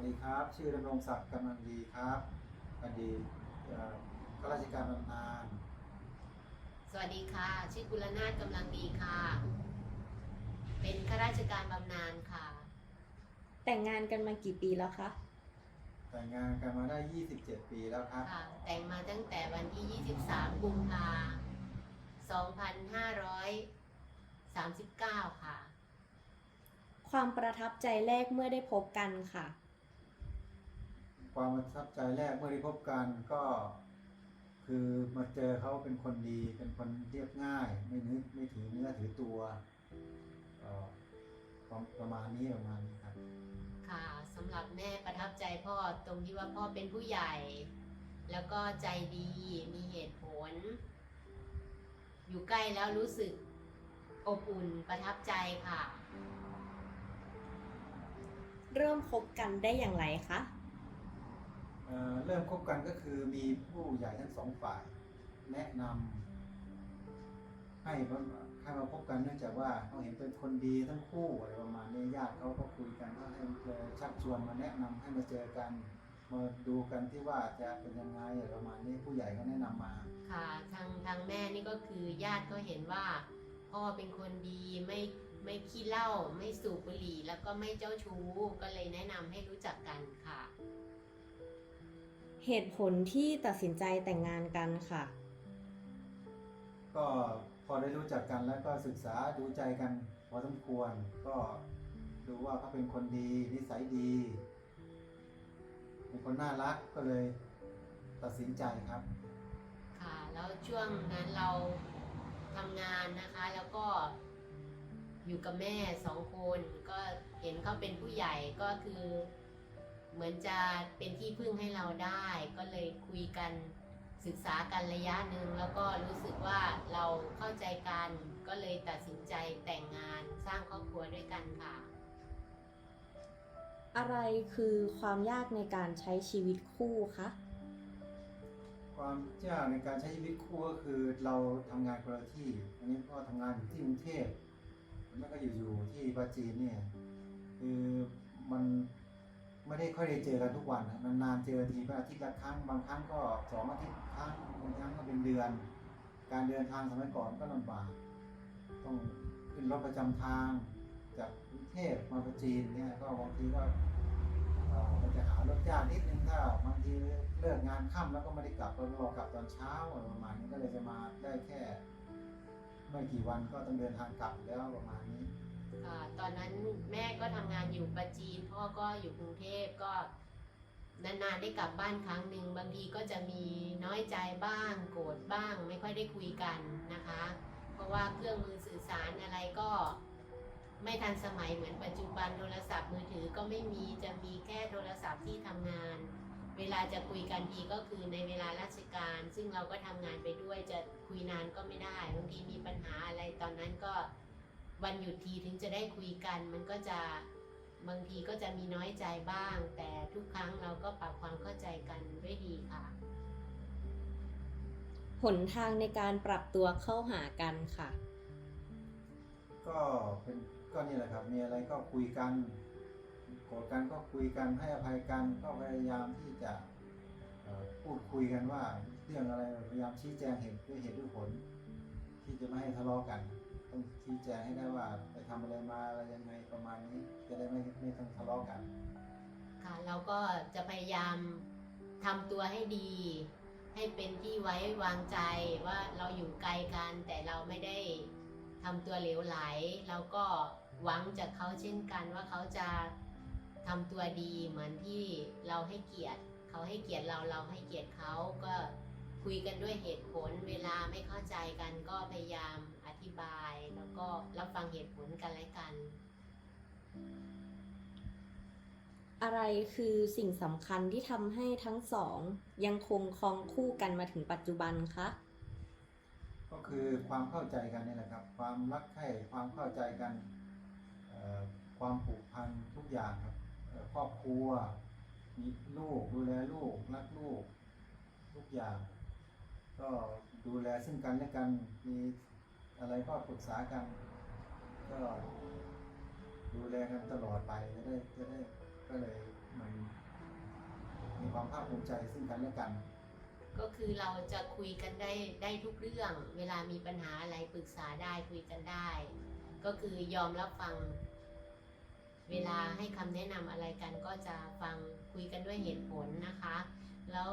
วัสดีครับ ชื่อดำรงศักดิ์กำลังดีครับอดีตเอ่อข้าราชการบำนาญสวัสดีค่ะ ชื่อกุลนาถกำลังดีค่ะ เป็นข้าราชการบำนาญค่ะ แต่งงานกันมากี่ปีแล้วคะ แต่งงานกันมาได้ 27 ปีแล้วครับ ค่ะ แต่งมาตั้งแต่วันที่ 23 กุมภา2539 ค่ะ ความประทับใจแรกเมื่อได้พบกันค่ะ ความประทับใจแรกเมื่อได้พบกันก็คือมาเจอเขาเป็นคนดี เป็นคนเรียบง่าย ไม่นึกไม่ถือเนื้อถือตัวเอ่อประประมาณนี้ประมาณนี้ครับ ค่ะสำหรับแม่ประทับใจพ่อตรงที่ว่าพ่อเป็นผู้ใหญ่ แล้วก็ใจดีมีเหตุผล อยู่ใกล้แล้วรู้สึกอบอุ่นประทับใจค่ะ เริ่มคบกันได้อย่างไรคะ เริ่มคบกันก็คือมีผู้ใหญ่ทั้งสองฝ่าย แนะนำให้มาให้มาพบกันเนื่องจากว่าเขาเห็นเป็นคนดีทั้งคู่อะไรประมาณนี้ญาติเขาก็คุยกันก็ให้เจอชักชวนมาแนะนำให้มาเจอกันมาดูกันที่ว่าจะเป็นยังไงอะไรประมาณนี้ผู้ใหญ่ก็แนะนำมา ค่ะทางทางแม่นี่ก็คือญาติก็เห็นว่าพ่อเป็นคนดีไม่ไม่ขี้เหล้าไม่สูบบุหรี่แล้วก็ไม่เจ้าชู้ก็เลยแนะนำให้รู้จักกันค่ะ เหตุผลที่ตัดสินใจแต่งงานกันค่ะ ก็พอได้รู้จักกันแล้วก็ศึกษาดูใจกันพอสมควรก็ดูว่าเขาเป็นคนดีนิสัยดีเป็นคนน่ารักก็เลยตัดสินใจครับ ค่ะ แล้วช่วงนั้นเราทำงานนะคะ แล้วก็อยู่กับแม่สองคน ก็เห็นเขาเป็นผู้ใหญ่ก็คือ เหมือนจะเป็นที่พึ่งให้เราได้ ก็เลยคุยกันศึกษากันระยะหนึ่งแล้วก็รู้สึกว่าเราเข้าใจกันก็เลยตัดสินใจแต่งงานสร้างครอบครัวด้วยกันค่ะ อะไรคือความยากในการใช้ชีวิตคู่คะความยากในการใช้ชีวิตคู่ก็คือเราทำงานคนละที่อันนี้พ่อทำงานอยู่ที่กรุงเทพแม่ก็อยู่อยู่ที่ปราจีนเนี่ยคือมัน ไม่ได้ค่อยได้เจอกันทุกวันนะนานๆเจอทีเป็นอาทิตย์ละครั้งบางครั้งก็สองอาทิตย์ครั้งบางครั้งก็เป็นเดือน การเดินทางสมัยก่อนก็ลำบากต้องขึ้นรถประจำทางจากกรุงเทพมาปราจีนเนี่ยก็บางทีก็อ่อมันจะหารถยากนิดนึงถ้าบางทีเลิกงานค่ำแล้วก็ไม่ได้กลับก็รอกลับตอนเช้าประมาณนี้ก็เลยจะมาได้แค่ ไม่กี่วันก็ต้องเดินทางกลับแล้วประมาณนี้ ตอนนั้นแม่ก็ทำงานอยู่ประจีนพ่อก็อยู่กรุงเทพก็นานๆได้กลับบ้านครั้งหนึ่งบางทีก็จะมีน้อยใจบ้างโกรธบ้าง ไม่ค่อยได้คุยกันนะคะ เพราะว่าเครื่องมือสื่อสารอะไรก็ไม่ทันสมัยเหมือนปัจจุบันโทรศัพท์มือถือก็ไม่มีจะมีแค่โทรศัพท์ที่ทำงาน เวลาจะคุยกันทีก็คือในเวลาราชการ ซึ่งเราก็ทำงานไปด้วยจะคุยนานก็ไม่ได้บางทีมีปัญหาอะไรตอนนั้นก็ วันหยุดทีถึงจะได้คุยกัน มันก็จะบางทีก็จะมีน้อยใจบ้าง แต่ทุกครั้งเราก็ปรับความเข้าใจกันด้วยดีค่ะ หนทางในการปรับตัวเข้าหากันค่ะ ก็เป็นก็นี่แหละครับ มีอะไรก็คุยกันโกรธกันก็คุยกันให้อภัยกันก็พยายามที่จะเอ่อพูดคุยกันว่าเรื่องอะไรพยายามชี้แจงเหตุด้วยเหตุด้วยผล ที่จะไม่ให้ทะเลาะกันต้อง ชี้แจงให้ได้ว่าไปทำอะไรมาอะไรยังไงประมาณนี้ จะได้ไม่ไม่ต้องทะเลาะกัน ค่ะเราก็จะพยายามทำตัวให้ดี ให้เป็นที่ไว้วางใจว่าเราอยู่ไกลกัน แต่เราไม่ได้ทำตัวเหลวไหล เราก็หวังจากเขาเช่นกันว่าเขาจะทำตัวดีเหมือนที่เราให้เกียรติ เขาให้เกียรติเราเราให้เกียรติเขาก็คุยกันด้วยเหตุผลเวลาไม่เข้าใจกันก็พยายาม ธิบาย แล้วก็รับฟังเหตุผลกันและกัน อะไรคือสิ่งสำคัญที่ทำให้ทั้งสอง ยังคงครองคู่กันมาถึงปัจจุบันคะ ก็คือความเข้าใจกันนี่แหละครับ ความรักใคร่ความเข้าใจกันเอ่อความผูกพันทุกอย่างครับเอ่อครอบครัวมีลูกดูแลลูกรักลูก ทุกอย่าง ก็ดูแลซึ่งกันและกันมี อะไรก็ปรึกษากัน ก็ดูแลกันตลอดไปจะได้จะได้ก็เลยมันมีความภาคภูมิใจซึ่งกันและกัน ก็คือเราจะคุยกันได้ได้ทุกเรื่อง เวลามีปัญหาอะไรปรึกษาได้คุยกันได้ ก็คือยอมรับฟัง เวลาให้คำแนะนำอะไรกันก็จะฟังคุยกันด้วยเหตุผลนะคะ แล้ว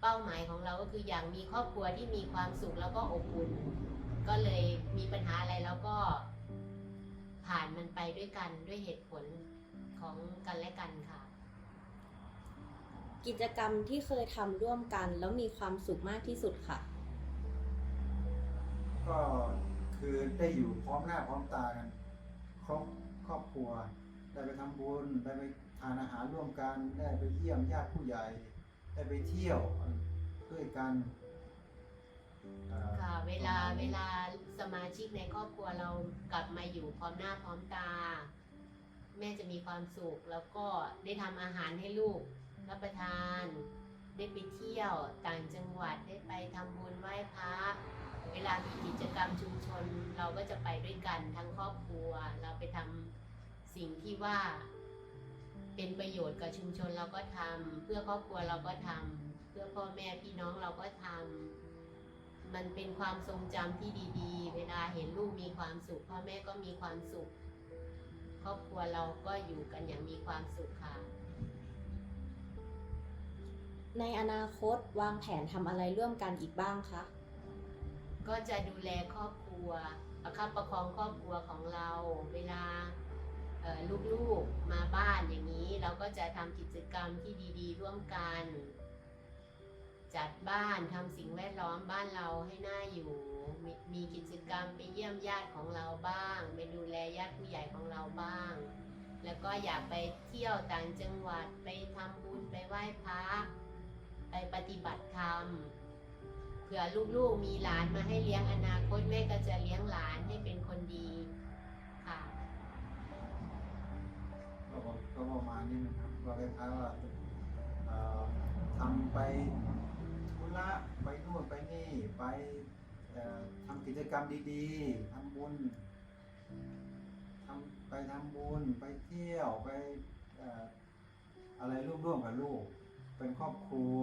เป้าหมายของเราก็คืออยากมีครอบครัวที่มีความสุขแล้วก็อบอุ่น ก็เลยมีปัญหาอะไรแล้วก็ ผ่านมันไปด้วยกันด้วยเหตุผลของกันและกันค่ะ กิจกรรมที่เคยทำร่วมกัน แล้วมีความสุขมากที่สุดค่ะ ก็คือได้อยู่พร้อมหน้าพร้อมตากัน ครบครอบครัว ได้ไปทำบุญ ได้ไปทานอาหารร่วมกัน ได้ไปเยี่ยมญาติผู้ใหญ่ ได้ไปเที่ยวด้วยกันเอ่อค่ะเวลาเวลาสมาชิกในครอบครัวเรากลับมาอยู่พร้อมหน้าพร้อมตา แม่จะมีความสุขแล้วก็ได้ทำอาหารให้ลูกรับประทาน ได้ไปเที่ยวต่างจังหวัดได้ไปทำบุญไหว้พระเวลามีกิจกรรมชุมชนเราก็จะไปด้วยกันทั้งครอบครัว เราไปทำสิ่งที่ว่า เป็นประโยชน์กับชุมชนเราก็ทำเพื่อครอบครัวเราก็ทำเพื่อพ่อแม่พี่น้องเราก็ทำมันเป็นความทรงจำที่ดีๆ เวลาเห็นลูกมีความสุขพ่อแม่ก็มีความสุข ครอบครัวเราก็อยู่กันอย่างมีความสุขค่ะ ในอนาคตวางแผนทำอะไรร่วมกันอีกบ้างคะก็จะดูแลครอบครัวประคับประคองครอบครัวของเรา เวลาเอ่อ ลูกๆมาบ้านอย่างนี้ เราก็จะทำกิจกรรมที่ดี ๆ ร่วมกัน จัดบ้านทำสิ่งแวดล้อมบ้านเราให้น่าอยู่มมีกิจกรรมไปเยี่ยมญาติของเราบ้าง ไปดูแลญาติผู้ใหญ่ของเราบ้าง แล้วก็อยากไปเที่ยวต่างจังหวัดไปทำบุญไปไหว้พระไปปฏิบัติธรรมเผื่อลูกๆมีหลานมาให้เลี้ยงอนาคตแม่ก็จะเลี้ยงหลานให้เป็นคนดี ก็ประมาณนี้นะครับก็คล้ายๆว่าเอ่อทำไปธุระไปนู่นไปนี่ไปทำกิจกรรมดีๆทำบุญทำไปทำบุญไปเที่ยวไปอะไรร่วมๆกับลูก เป็นครอบครัว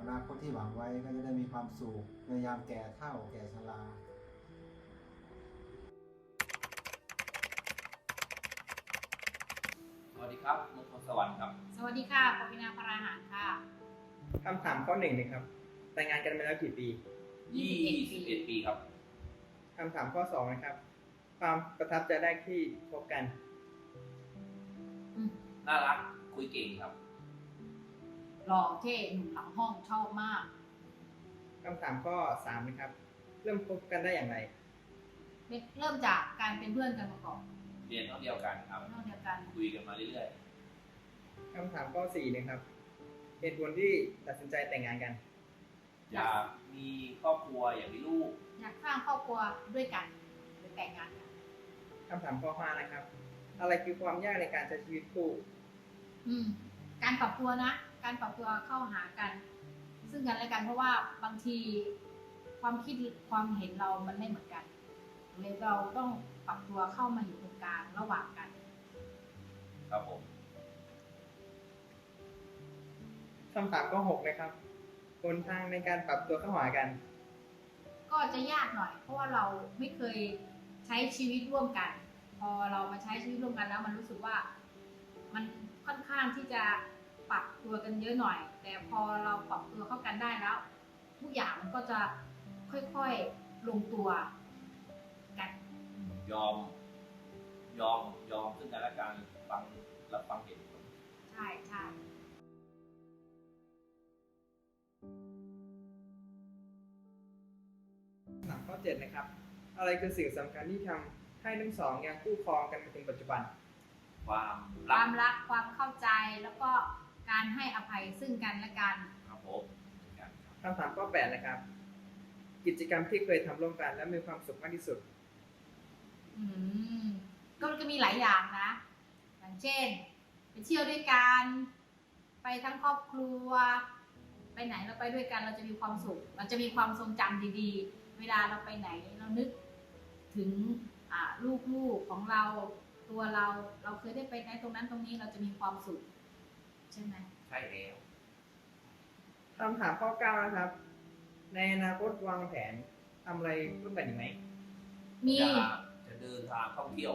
อนาคตที่หวังไว้ก็จะได้มีความสุขในยามแก่เฒ่าแก่ชรา ดีครับมงคลสวรรค์ครับ สวัสดีค่ะปวินาพราหารค่ะคำถามข้อหนึ่งนะครับ แต่งงานกันมาแล้วกี่ปี 21 ปีครับ คำถามข้อสองนะครับ ความประทับใจแรกที่พบกันน่ารัก คุยเก่งครับ หล่อเท่หนุ่มหลังห้องชอบมาก คำถามข้อสามนะครับ เริ่มพบกันได้อย่างไร เริ่มจากการเป็นเพื่อนกันมาก่อน เรียนห้องเดียวกันครับนอกเดียวกัน คุยกันมาเรื่อยคำถามข้อสี่นะครับ เหตุผลที่ตัดสินใจแต่งงานกัน ๆอยากมีครอบครัวอยากมีลูก อยากสร้างครอบครัวด้วยกันหรือแต่งงานกันคำถามข้อห้านะครับ อะไรคือความยากในการใช้ชีวิตคู่ อืม การปรับตัวนะ การปรับตัวเข้าหากัน ซึ่งกันและกันเพราะว่าบางทีความคิดความเห็นเรามันไม่เหมือนกันเลยเราต้อง ปรับตัวเข้ามาอยู่ตรงกลางระหว่างกัน ครับผมคำถามข้อหกนะครับหนทางในการปรับตัวเข้าหากัน ก็จะยากหน่อย เพราะว่าเราไม่เคยใช้ชีวิตร่วมกัน พอเรามาใช้ชีวิตร่วมกันแล้ว มันรู้สึกว่า มันค่อนข้างที่จะปรับตัวกันเยอะหน่อย แต่พอเราปรับตัวเข้ากันได้แล้ว ทุกอย่างมันก็จะค่อยๆลงตัวกัน ยอม ยอมยอมซึ่งกันและกันฟังรับฟังเหตุผลใช่ใช่คำถามข้อเจ็ดนะครับ อะไรคือสิ่งสำคัญที่ทำให้ทั้งสองยังคู่ครองกันมาถึงปัจจุบัน ความครัวากมรักความเข้าใจแล้วก็การให้อภัยซึ่งกันและกัน ครับผมเหมือนกันครับ คำถามข้อแปดนะครับ กิจกรรมที่เคยทำร่วมกันและมีความสุขมากที่สุดอืม ก็มันก็มีหลายอย่างนะ อย่างเช่น ไปเที่ยวด้วยกัน ไปทั้งครอบครัว ไปไหนเราไปด้วยกันเราจะมีความสุข เราจะมีความทรงจำดีๆ เวลาเราไปไหนเรานึกถึงอ่าลูกๆของเราตัวเราเราเคยได้ไปไหนตรงนั้นตรงนี้เราจะมีความสุข ใช่ไหมใช่แล้วคำถามข้อเก้านะครับ ในอนาคตวางแผนทำอะไรร่วมกันอีกไหมมีจะจะ เดินทางท่องเที่ยว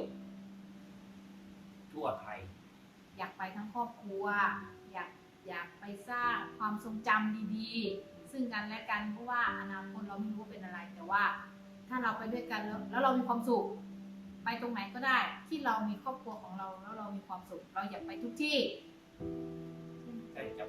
ทั่วไทย อยากไปทั้งครอบครัว อยากอยากไปสร้างความทรงจำดีๆ ซึ่งกันและกันเพราะว่าอนาคตเราไม่รู้ว่าเป็นอะไร แต่ว่า ถ้าเราไปด้วยกันแล้วแล้วเรามีความสุข ไปตรงไหนก็ได้ ที่เรามีครอบครัวของเราแล้วเรามีความสุข เราอยากไปทุกที่ ใช่จะ